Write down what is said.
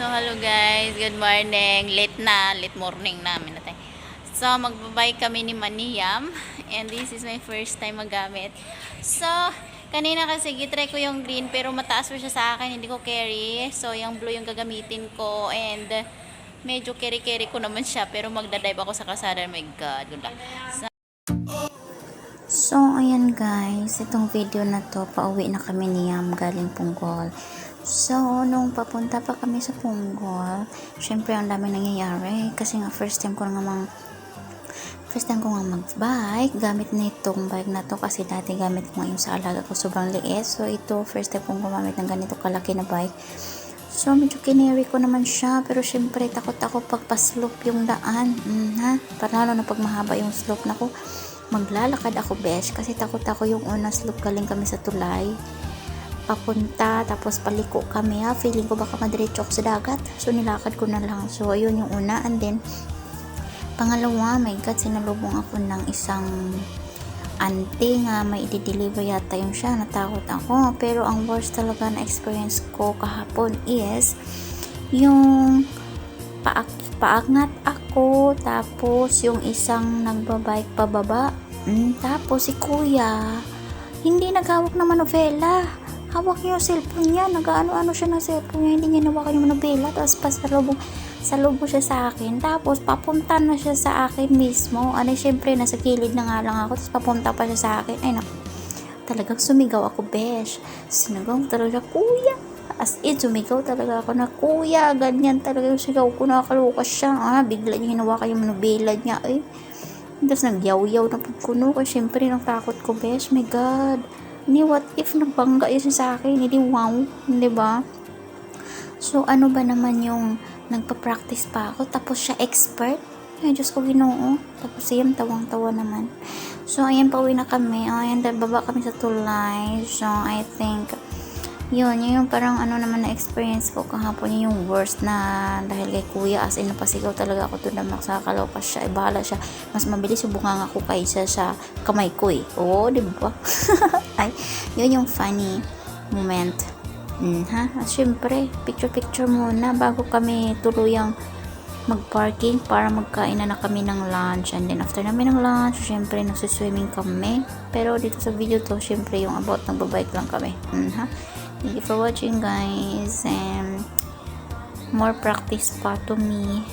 So, hello guys. Good morning. Late na. Late morning namin natin. So, magbabay kami ni Maniyam. And this is my first time magamit. So, kanina kasi gitry ko yung green pero mataas pa siya sa akin. Hindi ko carry. So, yung blue yung gagamitin ko. And medyo carry-carry ko naman siya. Pero magdadive ako sa kasada. Oh my God. Good luck. So, So, ayan guys, itong video na to, pauwi na kami ni Yam galing Punggol. So, nung papunta pa kami sa Punggol, syempre ang dami nangyayari kasi nga first time ko nga mang first time ko nga mag-bike gamit nitong bike na to kasi dati gamit ko ngayon sa alaga ko sobrang liit. So, ito first time kong gumamit ng ganito kalaki na bike. So, medyo kineri ko naman siya. Pero, syempre, takot ako pag pa-slope yung daan. Mm, ha? Panalo na pag mahaba yung slope na ko. Maglalakad ako, besh. Kasi takot ako yung una slope galing kami sa tulay. Papunta, tapos paliko kami, ha? Feeling ko baka madiretso ako sa dagat. So, nilakad ko na lang. So, ayun yung una. And then, pangalawa, my God, sinalubong ako ng isang ante nga may i-deliver yata yung siya natakot ako pero ang worst talaga na experience ko kahapon is yung paak paagnat ako tapos yung isang nagbabike pababa. Mm, tapos si kuya hindi naghawak ng manobela hawak niya yung cellphone niya nag-ano-ano siya ng cellphone niya hindi niya nawakan yung manobela tapos pasalubong salubong siya sa akin. Tapos papunta na siya sa akin mismo. Ano syempre nasa gilid na nga lang ako tapos papunta pa siya sa akin. Ay naku talagang sumigaw ako besh. Sinigaw talaga kuya as in sumigaw talaga ako na kuya ganyan talaga yung sigaw ko nakakalukas siya. Ah bigla niya hinawakan yung manubela niya eh tapos nagyaw-yaw na pagkuno ko syempre nang takot ko besh my god. Ni what if nagbangga yun sa akin? Hindi wow hindi ba? So ano ba naman yung nagpa-practice pa ako? Tapos siya expert? Ay Diyos ko ginoo. Tapos siya tawang-tawa naman. So ayan pauwi na kami. Ayan baba kami sa tulay. So I think yun, yun yung parang ano naman na experience ko kahapon. Yun yung worst na dahil kay kuya as in napasigaw talaga ako doon na makakalokas siya. Eh bahala siya. Mas mabilis yung bunganga ko kaysa sa kamay ko eh. Oo di ba? Ay yun yung funny moment. Mm, ha? Syempre picture picture muna bago kami tuluyang mag-parking para magkain na na kami ng lunch. And then after namin ng lunch syempre nagsiswimming kami. Pero dito sa video to syempre yung about nagbabike lang kami. Mm, ha Thank you for watching guys and more practice pa to me